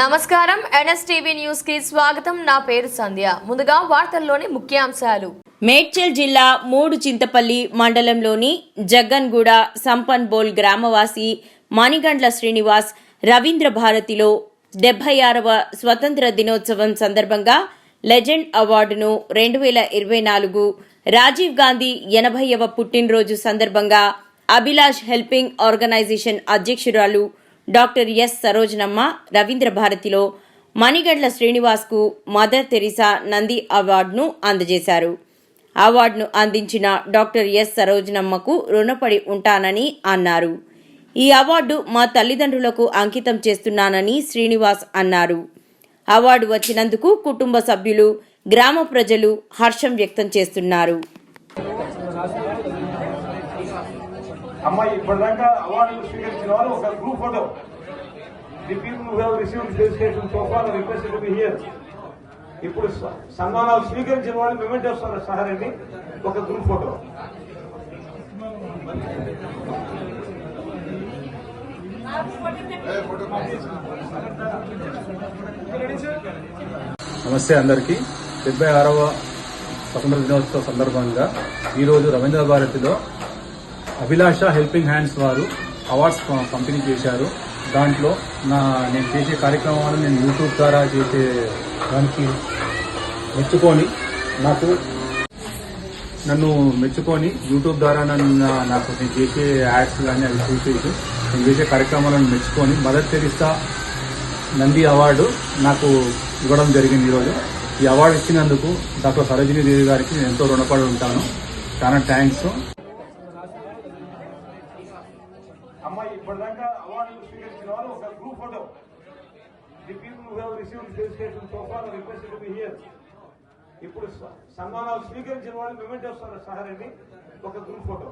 నమస్కారం. ఎన్ఎస్టీవీ న్యూస్కి స్వాగతం. నా పేరు సంధ్య. ముందుగా వార్తల్లోని ముఖ్యాంశాలు. మేడ్చల్ జిల్లా మూడు చింతపల్లి మండలంలోని జగ్గన్గూడ సంపన్బోల్ గ్రామవాసి మణిగండ్ల శ్రీనివాస్ రవీంద్ర భారతిలో డెబ్బై ఆరవ స్వతంత్ర దినోత్సవం సందర్భంగా లెజెండ్ అవార్డును రెండు వేల ఇరవై నాలుగు రాజీవ్ గాంధీ ఎనభైవ పుట్టినరోజు సందర్భంగా అభిలాష్ హెల్పింగ్ ఆర్గనైజేషన్ అధ్యక్షురాలు డాక్టర్ ఎస్ సరోజనమ్మ రవీంద్ర భారతిలో మణిగడ్ల శ్రీనివాస్కు మదర్ తెరిసా నంది అవార్డును అందజేశారు. అవార్డును అందించిన డాక్టర్ ఎస్ సరోజనమ్మకు రుణపడి ఉంటానని అన్నారు. ఈ అవార్డు మా తల్లిదండ్రులకు అంకితం చేస్తున్నానని శ్రీనివాస్ అన్నారు. అవార్డు వచ్చినందుకు కుటుంబ సభ్యులు గ్రామ ప్రజలు హర్షం వ్యక్తం చేస్తున్నారు. అమ్మాయి ఇప్పటిదాకా అవార్డులు స్వీకరించిన వారు ఒక group photo the people who have received felicitation request to be here ఇప్పుడు స- సన్మానాలు స్వీకరించిన వాళ్ళు మెమెంట్ చేస్తున్నారు సహారండి ఒక గ్రూప్ ఫోటో నమస్తే అందరికీ. డెబ్బై ఆరవ స్వతంత్ర దినోత్సవ సందర్భంగా ఈరోజు రవీంద్ర భారతిలో అభిలాష హెల్పింగ్ హ్యాండ్స్ వారు అవార్డ్స్ పంపిణీ చేశారు. దాంట్లో నా నేను చేసే కార్యక్రమాలు నేను యూట్యూబ్ ద్వారా చేసే దానికి మెచ్చుకొని నాకు నన్ను మెచ్చుకొని యూట్యూబ్ ద్వారా నన్ను నాకు నేను చేసే యాడ్స్ కానీ అవి చూసేసి నేను చేసే కార్యక్రమాలను మెచ్చుకొని మదర్ తెరిస్తా నంది అవార్డు నాకు ఇవ్వడం జరిగింది ఈరోజు. ఈ అవార్డు ఇచ్చినందుకు డాక్టర్ సరోజినీ దేవి గారికి నేను ఎంతో రుణపడి ఉంటాను. చాలా థ్యాంక్స్. అమ్మాయి ఇప్పటిదాకా అవార్డులు స్వీకరించిన వారు ఒక group photo the people who have received felicitation so far request to be here ఇప్పుడు స- సన్మానాలు స్వీకరించిన వాళ్ళు మెమెంట్ వస్తున్నారు సహారాన్ని ఒక గ్రూప్ ఫోటో